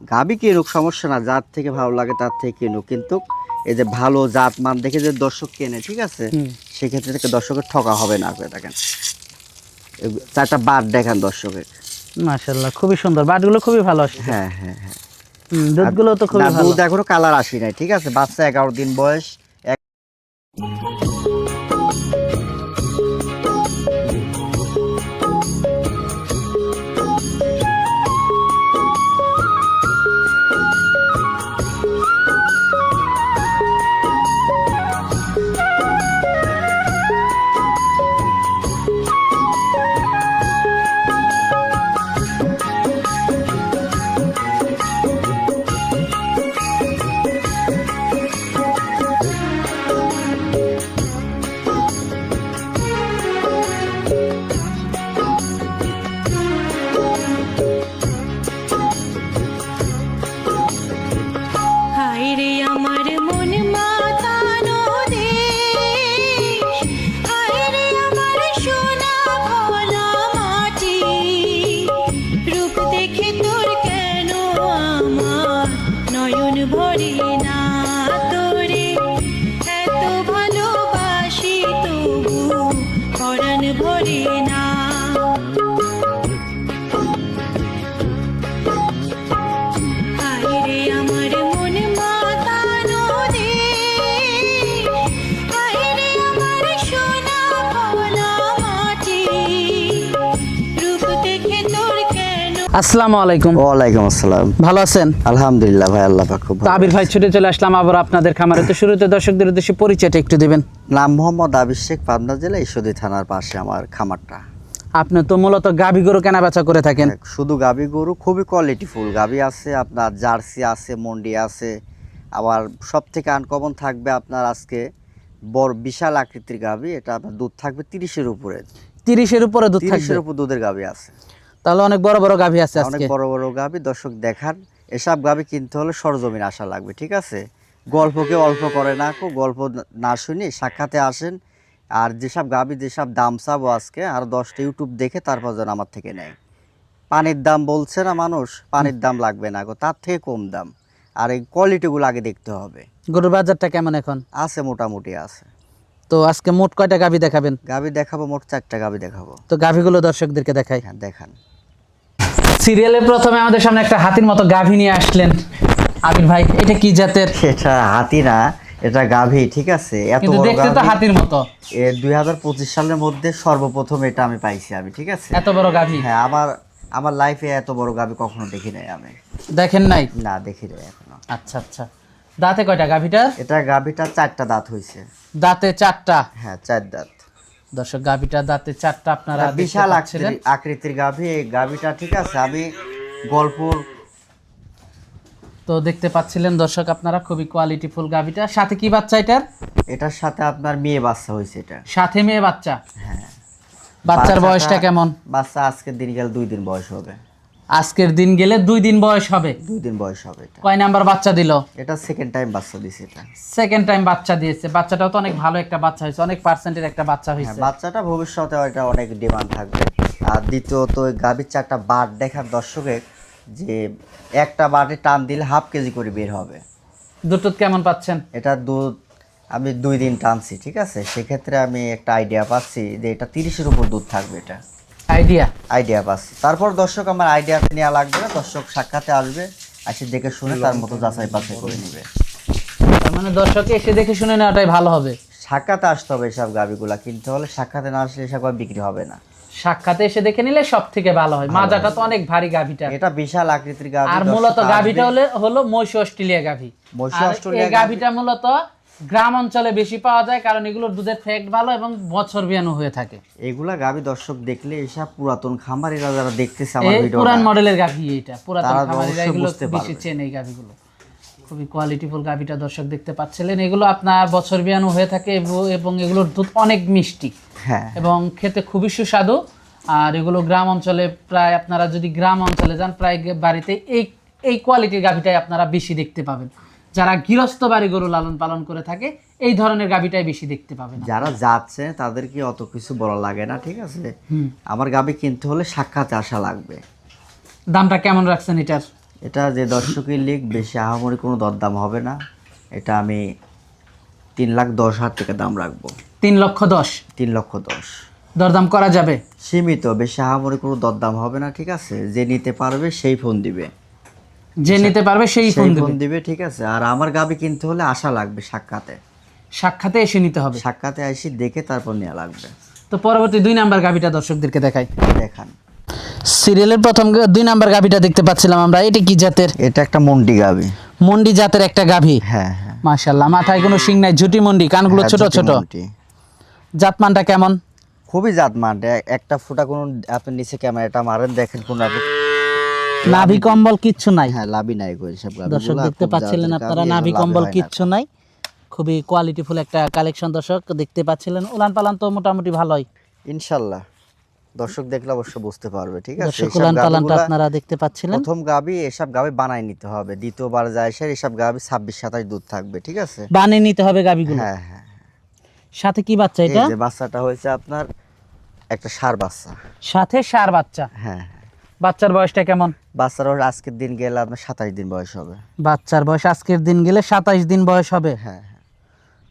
গাবি কিনুক সমস্যা না? যার থেকে ভালো লাগে তার থেকে কিনুক। কিন্তু এই যে ভালো জাত মান দেখে যে দর্শক কেনে ঠিক আছে? সেক্ষেত্রে থেকে দর্শকের ঠকা হবে না করে দেখেন। চারটা বার দেখান দর্শকের। মাশাল্লাহ খুবই সুন্দর। বাটগুলো খুবই ভালো আসছে। হ্যাঁ হ্যাঁ হ্যাঁ। দুধগুলো তো খুবই ভালো। দুধ এখনও কালার আসি নাই ঠিক আছে? বাচ্চা এগারো দিন বয়স আসসালামু আলাইকুম। ওয়ালাইকুম আসসালাম। ভালো আছেন? আলহামদুলিল্লাহ ভাই আল্লাহ পাক খুব আবির ভাই ছুটে চলে আসলাম আবার আপনাদের খামারে। তো শুরুতে দর্শকদের উদ্দেশ্যে পরিচয়টা একটু দিবেন। নাম মোহাম্মদ আবির শেখ পাবনা জেলা থানার পাশে আমার খামারটা। আপনি তো মূলত গাভী গরু কেনা বেচা করে থাকেন। শুধু গাবি গরু খুবই কোয়ালিটিফুল গাবি আছে আপনার জার্সি আছে মন্ডি আছে। আবার সব থেকে আনকমন থাকবে আপনার আজকে বড় বিশাল আকৃতির গাবি। এটা আপনার দুধ থাকবে তিরিশের উপরে। তিরিশের উপরে দুধ থাকবে? তিরিশের উপর দুধের গাবি আছে। তাহলে অনেক বড় বড় গাভী আছে অনেক বড় বড় গাবি দর্শক দেখান এসব গাবি কিনতে হলে সরজমিন আসা লাগবে ঠিক আছে? গল্পকে অল্প করে না কো গল্প না শুনি সাক্ষাতে আসেন। আর যেসব গাবি যেসব দাম চাবো আজকে আর দশটা ইউটিউব দেখে তারপর যেন আমার থেকে নেয়। পানির দাম বলছে না মানুষ পানির দাম লাগবে না গো তার থেকে কম দাম। আর এই কোয়ালিটিগুলো আগে দেখতে হবে। গরুর বাজারটা কেমন এখন? আছে মোটামুটি আছে। তো আজকে মোট কয়টা গাভী দেখাবেন? গাবি দেখাবো মোট চারটা গাবি দেখাবো। তো গাভীগুলো দর্শকদেরকে দেখাই। হ্যাঁ দেখান। সিরিয়ালের প্রথমে আমাদের সামনে একটা হাতির মতো গাভী নিয়ে আসলেন। আবির ভাই এটা কি জাতের? এটা হাতি না এটা গাভী ঠিক আছে? এত বড় দেখতে তো হাতির মতো। হাজার পঁচিশ সালের মধ্যে সর্বপ্রথম এটা আমি পাইছি আমি ঠিক আছে? এত বড় গাভী? হ্যাঁ আমার আমার লাইফে এত বড় গাভী কখনো দেখি নাই আমি। দেখেন নাই? না দেখি নাই এখনও। আচ্ছা আচ্ছা। দাঁতে কয়টা গাভীটার? এটা গাভিটা চারটা দাঁত হয়েছে দাঁতে চারটা। হ্যাঁ চার দাঁত। দর্শক গাভীটা দাঁতে চারটা আপনারা বিশাল আকৃতির আকৃতির গাভি এই গাভিটা ঠিক আছে আমি গল্পর তো দেখতে পাচ্ছিলেন দর্শক আপনারা খুবই কোয়ালিটি ফুল গাভীটা। সাথে কি বাচ্চা এটার? এটার সাথে আপনার মেয়ে বাচ্চা হয়েছে এটা। সাথে মেয়ে বাচ্চা? হ্যাঁ। বাচ্চার বয়সটা কেমন? বাচ্চা আজকে দিন গেলে দুই দিন বয়স হবে। আজকের দিন গেলে দুই দিন বয়স হবে। দুই দিন বয়স হবে এটা। কয় নাম্বার বাচ্চা দিল? এটা সেকেন্ড টাইম বাচ্চা দিছে এটা। সেকেন্ড টাইম বাচ্চা দিয়েছে। বাচ্চাটাও তো অনেক ভালো একটা বাচ্চা হয়েছে অনেক পার্সেন্টের একটা বাচ্চা হ্যাঁ হয়েছে। বাচ্চাটা ভবিষ্যতে এটা অনেক ডিমান্ড থাকবে। আর দ্বিতীয়ত ওই গাভীর চারটা বাট দেখার দর্শকের যে একটা বাটে টান দিলে হাফ কেজি করে বের হবে। দুধ কেমন পাচ্ছেন? এটা দুধ আমি দুই দিন টানছি ঠিক আছে? সেক্ষেত্রে আমি একটা আইডিয়া পাচ্ছি যে এটা তিরিশের উপর দুধ থাকবে এটা। আইডিয়া? আইডিয়া পাচ্ছি তারপর দর্শক আমার আইডিয়াতে নেওয়া লাগবে না দর্শক সাক্ষাতে আসবে আসে দেখে শুনে তার মতো যাচাই বাছাই করে নেবে। তার মানে দর্শকে এসে দেখে শুনে নেওয়াটাই ভালো হবে। সাক্ষাতে আসতে হবে এসব গাভিগুলা কিনতে হলে সাক্ষাতে না আসলে এসব বিক্রি হবে না। সাক্ষাতে এসে দেখে নিলে সব থেকে ভালো হয়। মাজাটা তো অনেক ভারী গাভীটা এটা বিশাল আকৃতির গাভী আর মূলত। গাভীটা হলে হলো মৈশু অস্ট্রেলিয়া গাভী আর অস্ট্রেলিয়া গাভীটা মূলত গ্রাম অঞ্চলে বেশি পাওয়া যায় কারণ এগুলোর দুধের ফ্যাক্ট ভালো এবং বছর বিয়ানো হয়ে থাকে। এগুলা গাভী দর্শক দেখলে এসব পুরাতন খামারিরা যারা দেখতেছে আমার ভিডিও পুরান মডেলের গাভী এটা পুরাতন খামারিরা এগুলো বেশি। চেন এই গাভীগুলো খুবই কোয়ালিটিফুল গাভীটা দর্শক দেখতে পাচ্ছিলেন। এগুলো আপনার বছর বিয়ানো হয়ে থাকে এবং- এবং এগুলোর দুধ অনেক মিষ্টি। হ্যাঁ। এবং খেতে খুবই সুস্বাদু। আর এগুলো গ্রাম অঞ্চলে প্রায় আপনারা যদি গ্রাম অঞ্চলে যান প্রায় বাড়িতে এই এই কোয়ালিটির গাভিটাই আপনারা বেশি দেখতে পাবেন। যারা গৃহস্থ বাড়ি গরু লালন পালন করে থাকে এই ধরনের গাভিটাই বেশি দেখতে পাবেন যারা যাচ্ছে তাদেরকে অত কিছু বলা লাগে না ঠিক আছে? আমার গাভী কিনতে হলে সাক্ষাতে আসা লাগবে। দামটা কেমন রাখছেন এটার? এটা যে দর্শকের লিগ বেশি আহামরি কোনো দরদাম হবে না। এটা আমি তিন লাখ দশ হাজার টাকা দাম রাখব। তিন লক্ষ দশ? তিন লক্ষ দশ। দরদাম করা যাবে? সীমিত বেশি আহামরি কোনো দরদাম হবে না ঠিক আছে? যে নিতে পারবে সেই ফোন দিবে। যে নিতে পারবে সেই ফোন দেবে ফোন দিবে। ঠিক আছে। আর আমার গাবি কিনতে হলে আশা লাগবে সাক্ষাতে। সাক্ষাতে এসে নিতে হবে। সাক্ষাতে আসি দেখে তারপর নেওয়া লাগবে। তো পরবর্তী দুই নাম্বার গাভিটা দর্শকদেরকে দেখাই। দেখান। সিরিয়ালের প্রথম দুই নাম্বার গাভিটা দেখতে পাচ্ছিলাম আমরা। এটি কি জাতের? এটা একটা মন্ডি গাবি। মন্ডি জাতের একটা গাভি হ্যাঁ হ্যাঁ। মাশাল্লাহ মাথায় কোনো শিং নাই ঝুটি মন্ডি কানগুলো হ্যাঁ, ছোট ছোট। জাতমানটা কেমন? খুবই জাতমান। একটা ফুটা কোনো আপনি নিচে ক্যামেরাটা মারেন দেখেন কোন নাভি কম্বল কিচ্ছু নাই। হ্যাঁ লাভই নাই গাবিগুলো, দর্শক দেখতে পাচ্ছিলেন আপনারা নাভি কম্বল কিচ্ছু নাই। খুবই কোয়ালিটিফুল একটা কালেকশন দর্শক দেখতে পাচ্ছিলেন। উলান পালান তো মোটামুটি ভালোই। ইনশাল্লাহ। দর্শক দেখলে অবশ্য বুঝতে পারবে ঠিক আছে? উলান পালানটা গাবিগুলা আপনারা দেখতে পাচ্ছিলেন। প্রথম গাবি এসব গাবি বানাই নিতে হবে। দ্বিতীয়বার যায় সে এসব গাবি ছাব্বিশ সাতাশ দুধ থাকবে ঠিক আছে? বানিয়ে নিতে হবে গাভিগুলো হ্যাঁ হ্যাঁ। সাথে কি বাচ্চা এই এটা? যে বাচ্চাটা হয়েছে আপনার একটা সার বাচ্চা। সাথে সার বাচ্চা। হ্যাঁ হ্যাঁ। বাচ্চার বয়সটা কেমন? বাচ্চার ওর আজকের দিন গেলে আপনার সাতাশ দিন বয়স হবে। বাচ্চার বয়স আজকের দিন গেলে সাতাইশ দিন বয়স হবে? হ্যাঁ হ্যাঁ।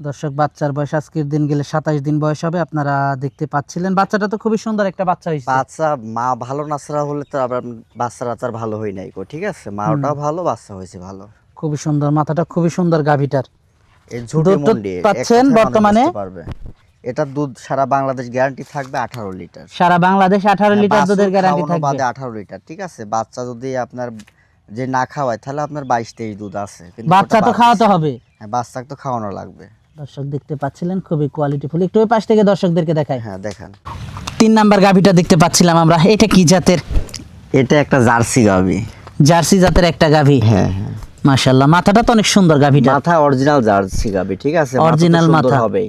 দর্শক বাচ্চার বয়স আজকের দিন গেলে সাতাইশ দিন বয়স হবে। আপনারা দেখতে পাচ্ছিলেন বাচ্চাটা তো খুবই সুন্দর একটা বাচ্চা হয়েছে। বাচ্চা মা ভালো নাচরা হলে তো আবার বাচ্চা রাচার ভালো হয় নাই গো ঠিক আছে? মা ওটাও ভালো বাচ্চা হয়েছে ভালো। খুবই সুন্দর মাথাটা খুবই সুন্দর গাভিটার। পাচ্ছেন বর্তমানে? এটা দুধ সারা বাংলাদেশ গ্যারান্টি থাকবে আঠারো লিটার। সারা বাংলাদেশ আঠারো লিটার দুধের গ্যারান্টি থাকবে। বাদে আঠারো লিটার ঠিক আছে? বাচ্চা যদি আপনার যে না খাওয়ায় তাহলে আপনার বাইশ তেইশ দুধ আছে কিন্তু বাচ্চা তো খাওয়াতে হবে। হ্যাঁ বাচ্চাকে তো খাওয়ানো লাগবে। দর্শক দেখতে পাচ্ছিলেন খুবই কোয়ালিটিফুল একটু ওই পাশ থেকে দর্শকদেরকে দেখাই। হ্যাঁ দেখেন। তিন নাম্বার গাভিটা দেখতে পাচ্ছিলাম আমরা। এটা কি জাতের? এটা একটা জার্সি গাবি জার্সি জাতের একটা গাভি। হ্যাঁ হ্যাঁ। মাশাল্লাহ মাথাটা তো অনেক সুন্দর গাভিটা। মাথা অরিজিনাল জার্সি গাবি ঠিক আছে? অরিজিনাল মাথা। হবেই।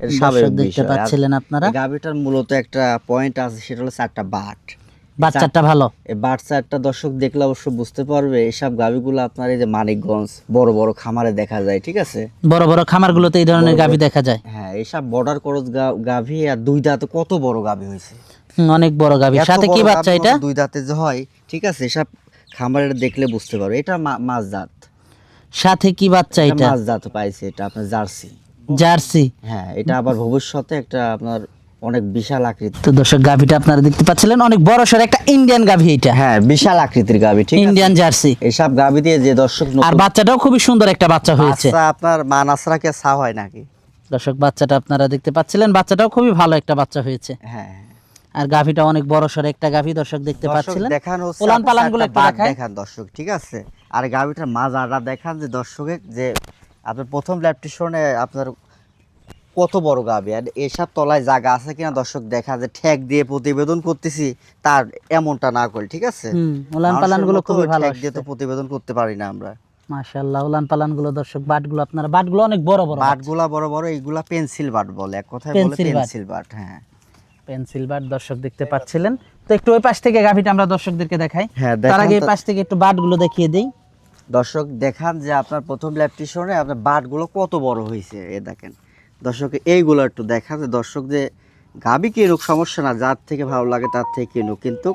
দেখতে পাচ্ছিলেন আপনারা। এই গাবিটার মূলত একটা পয়েন্ট আছে সেটা হলো চারটা বাট। বাচ্চাটা ভালো। এই বাট চারটা দর্শক দেখলে অবশ্য বুঝতে পারবে এসব গাবিগুলো আপনার এই যে মানিকগঞ্জ বড় বড় খামারে দেখা যায় ঠিক আছে? বড় বড় খামারগুলোতে এই ধরনের গাভি দেখা যায়। হ্যাঁ এইসব বর্ডার ক্রস গা- গাভী আর দুই দাঁতে কত বড় গাভী হয়েছে? অনেক বড় গাভি। সাথে কি বাচ্চা এটা? দুই দাঁতে যে হয় ঠিক আছে? এসব খামারের দেখলে বুঝতে পারবে। এটা মাছ দাঁত সাথে কি বাচ্চা এটা? মাছ জাত পাইছে এটা আপনার জার্সি। জার্সি। হ্যাঁ এটা আবার ভবিষ্যতে একটা আপনার অনেক বিশাল আকৃতি তো দর্শক গাভিটা আপনারা দেখতে পাচ্ছিলেন অনেক বড় সর একটা ইন্ডিয়ান গাভি এটা হ্যাঁ বিশাল আকৃতির গাভী ঠিক আছে? Indian Jersey. এসব গাভী দিয়ে যে দর্শক আর বাচ্চাটাও খুবই সুন্দর একটা বাচ্চা হয়েছে। আপনার মা নাসরা কে সা হয় নাকি? দর্শক বাচ্চাটা আপনারা দেখতে পাচ্ছিলেন বাচ্চাটাও খুবই ভালো একটা বাচ্চা হয়েছে। হ্যাঁ। আর গাভিটা অনেক বড় সর একটা গাভি দর্শক দেখতে পাচ্ছিলেন। দেখান আপনার পালানগুলো দেখান দর্শক ঠিক আছে? আর গাভিটার মাজাটা দেখান যে দর্শকের যে আপনার প্রথম ল্যাপটিশনে আপনার কত বড় গাভি আর এসব তলায় জায়গা আছে কিনা দর্শক দেখা যে ঠেক দিয়ে প্রতিবেদন করতেছি তার এমনটা না করে ঠিক আছে? উলান পালানগুলো খুবই ভালো ঠেক দিয়ে তো প্রতিবেদন করতে পারি না আমরা। মাশাআল্লাহ উলান পালানগুলো দর্শক বাটগুলো আপনারা বাটগুলো অনেক বড় বড় বাটগুলা বড় বড় এইগুলা পেন্সিল বাট বলে। এক কথায় বলে। Pencil but. হ্যাঁ। পেন্সিল বাট দর্শক দেখতে পাচ্ছিলেন। তো একটু ওই পাশ থেকে গাভিটা আমরা দর্শকদেরকে দেখাই। হ্যাঁ তার আগে এই পাশ থেকে একটু বাটগুলো দেখিয়ে দেই। দর্শক দেখান যে আপনার প্রথম ল্যাপটিশনে আপনার বাটগুলো কত বড় হয়েছে এ দেখেন। দর্শক এইগুলো একটু দেখান যে দর্শক যে গাবি কিনুক সমস্যা না যার থেকে ভালো লাগে তার থেকে কিনুক। কিন্তু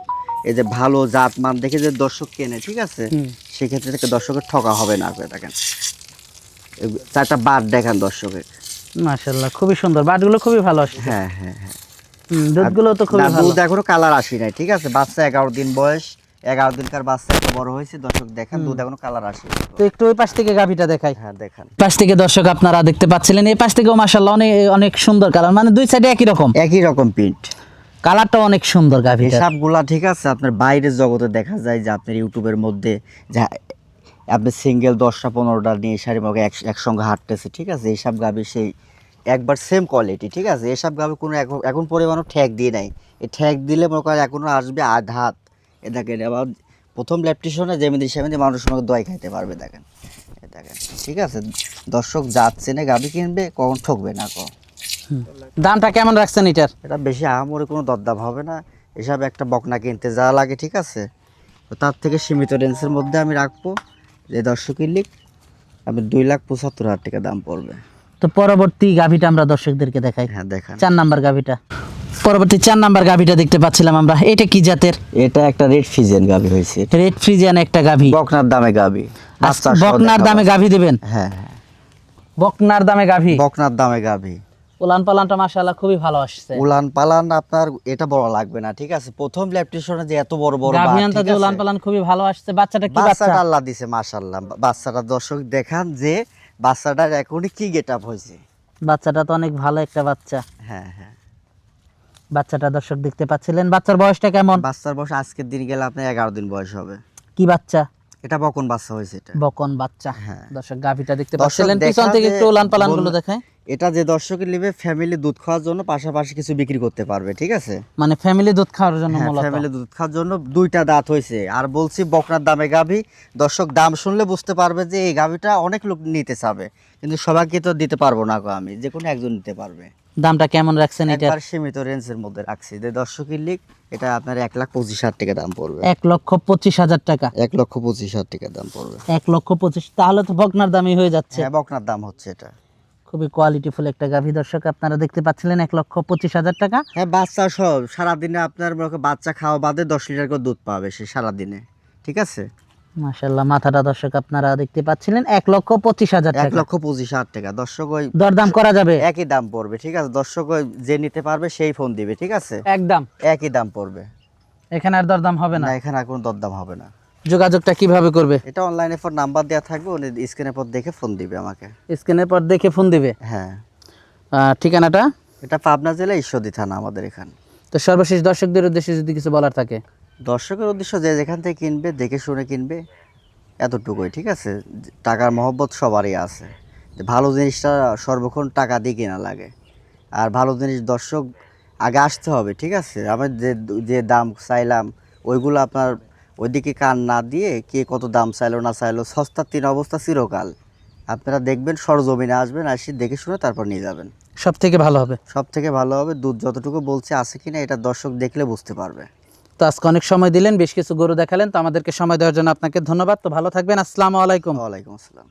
এই যে ভালো জাত মান দেখে যে দর্শক কেনে ঠিক আছে? সেক্ষেত্রে থেকে দর্শকের ঠকা হবে না দেখেন। চারটা বাট দেখান দর্শকের। মাশাআল্লাহ খুবই সুন্দর। বাটগুলো খুবই ভালো আসছে। হ্যাঁ হ্যাঁ হ্যাঁ। দুধগুলো তো খুবই ভালো। দুধ এখনও কালার আসি নাই ঠিক আছে? বাচ্চা এগারো দিন বয়স এগারো দিনকার বাচ্চা এত বড় হয়েছে দর্শক দেখেন দুধ এখনও কালার আসি তো একটু ওই পাশ থেকে গাভিটা দেখাই। হ্যাঁ দেখান। পাশ থেকে দর্শক আপনারা দেখতে পাচ্ছিলেন এই পাশ থেকেও মাশাআল্লাহ অনেক অনেক সুন্দর কালার। মানে দুই সাইডে একই রকম। একই রকম প্রিন্ট কালারটা অনেক সুন্দর গাভিটা এসবগুলা ঠিক আছে আপনার বাইরের জগতে দেখা যায় যে আপনার ইউটিউবের মধ্যে যা আপনি সিঙ্গেল দশটা পনেরোটা নিয়ে সারি মগে এক একসঙ্গে হাঁটতেছে ঠিক আছে? এইসব গাবি সেই একবার সেম কোয়ালিটি ঠিক আছে? এসব গাবি কোনো এখন এখন পরিমাণও ঠ্যাক দিয়ে নাই। এই ঠ্যাক দিলে মনে করেন এখনও আসবে আধ হাত এ দেখেন আবার প্রথম ল্যাপটিশনে যেমনি সেমনি মানুষ মনে দই খাইতে পারবে দেখেন। এ দেখেন ঠিক আছে? দর্শক যাচ্ছে না গাবি কিনবে কখন ঠকবে না কখন? দামটা কেমন রাখছেন এটার? এটা বেশি আহামরি কোনো দরদাম হবে না। এসব একটা বকনা কিনতে যা লাগে ঠিক আছে? তো তার থেকে সীমিত রেঞ্জের মধ্যে আমি রাখব। যে দর্শকের লিখ আমি দুই লাখ পঁচাত্তর হাজার টাকা দাম পড়বে। তো পরবর্তী গাভিটা আমরা দর্শকদেরকে দেখাই। হ্যাঁ দেখান। চার নাম্বার গাভিটা। পরবর্তী চার নাম্বার গাভিটা দেখতে পাচ্ছিলাম আমরা। এটা কি জাতের? এটা একটা রেড ফিজেন গাবি হয়েছে। রেড ফ্রিজিয়ান একটা গাভি। বকনার দামে গাবি বাচ্চা বকনার দামে গাভি দেবেন? হ্যাঁ হ্যাঁ। বকনার দামে গাভি? বকনার দামে গাবি উলান পালানটা মাশাআল্লাহ খুবই ভালো আসছে। উলান পালান আপনার এটা বড় লাগবে না ঠিক আছে? প্রথম ল্যাপটেশনে যে এত বড় বড় গাভি আনতে যে উলান পালান খুবই ভালো আসছে। বাচ্চাটা কি বাচ্চা? বাচ্চাটা আল্লাহ দিছে মাশাআল্লাহ। বাচ্চাটা দর্শক দেখান যে বাচ্চাটার এখনই কি গেট আপ হয়েছে। বাচ্চাটা তো অনেক ভালো একটা বাচ্চা। হ্যাঁ হ্যাঁ। বাচ্চাটা দর্শক দেখতে পাচ্ছিলেন। বাচ্চার বয়সটা কেমন? বাচ্চার বয়স আজকের দিন গেলে আপনার এগারো দিন বয়স হবে। কি বাচ্চা? এটা বকন বাচ্চা হয়েছে এটা। বকন বাচ্চা। হ্যাঁ। দর্শক গাভিটা দেখতে পাচ্ছিলেন। পিছন থেকে একটু লান পালানগুলো দেখায়। এটা যে দর্শকের নেবে ফ্যামিলি দুধ খাওয়ার জন্য পাশাপাশি কিছু বিক্রি করতে পারবে ঠিক আছে? মানে ফ্যামিলি দুধ খাওয়ার জন্য ফ্যামিলি দুধ খাওয়ার জন্য দুইটা দাঁত হয়েছে। আর বলছি বকনার দামে গাভি। দর্শক দাম শুনলে বুঝতে পারবে যে এই গাভিটা অনেক লোক নিতে চাবে। কিন্তু সবাইকে তো দিতে পারব না গো আমি যে কোনো একজন নিতে পারবে। দামটা কেমন রাখছেন এটা? একবার সীমিত রেঞ্জের মধ্যে রাখছি। যে দর্শকের লিগ এটা আপনার এক লাখ পঁচিশ হাজার টাকা দাম পড়বে। এক লক্ষ পঁচিশ হাজার টাকা? এক লক্ষ পঁচিশ হাজার টাকা দাম পড়বে। এক লক্ষ পঁচিশ তাহলে তো বকনার দামই হয়ে যাচ্ছে। হ্যাঁ বকনার দাম হচ্ছে এটা। খুবই কোয়ালিটিফুল একটা গাভী। দর্শক আপনারা দেখতে পাচ্ছিলেন এক লক্ষ পঁচিশ হাজার টাকা। হ্যাঁ বাচ্চা সব। সারাদিনে আপনার বাচ্চা খাওয়া বাদে দশ লিটার করে দুধ পাবে সে সারাদিনে। ঠিক আছে? মাশাল্লাহ মাথাটা দর্শক আপনারা দেখতে পাচ্ছিলেন এক লক্ষ পঁচিশ হাজার এক টাকা। লক্ষ পঁচিশ হাজার টাকা। দর্শক ওই দরদাম করা যাবে? একই দাম পড়বে ঠিক আছে? দর্শক ওই যে নিতে পারবে সেই ফোন দিবে ঠিক আছে? একদম। একই দাম পড়বে। এখানে আর দরদাম হবে না। না এখানে আর কোনো দরদাম হবে না। যোগাযোগটা কীভাবে করবে? এটা অনলাইনে পর নাম্বার দেওয়া থাকবে উনি স্ক্রিনের পর দেখে ফোন দিবে আমাকে। স্ক্রিনের পর দেখে ফোন দিবে? হ্যাঁ। ঠিকানাটা? এটা পাবনা জেলা ঈশ্বরদী থানা আমাদের এখানে। তো সর্বশেষ দর্শকদের উদ্দেশ্যে যদি কিছু বলার থাকে। দর্শকের উদ্দেশ্য যে যেখান থেকে কিনবে দেখে শুনে কিনবে এতটুকুই ঠিক আছে? টাকার মহব্বত সবারই আছে। যে ভালো জিনিসটা সর্বক্ষণ টাকা দিয়ে কেনা লাগে। আর ভালো জিনিস দর্শক আগে আসতে হবে ঠিক আছে? আমি যে যে দাম চাইলাম ওইগুলো আপনার ওইদিকে কান না দিয়ে কে কত দাম চাইলো না চাইলো সস্তার তিন অবস্থা চিরকাল। আপনারা দেখবেন সরজমিনে আসবেন আসি দেখে শুনে তারপর নিয়ে যাবেন। সব থেকে ভালো হবে? সব থেকে ভালো হবে দুধ যতটুকু বলছে আছে কিনা এটা দর্শক দেখলে বুঝতে পারবে। তো আজকে অনেক সময় দিলেন বেশ কিছু গরু দেখালেন তো আমাদেরকে সময় দেওয়ার জন্য আপনাকে ধন্যবাদ। তো ভালো থাকবেন আসসালামু আলাইকুম। ওয়ালাইকুম আসসালাম।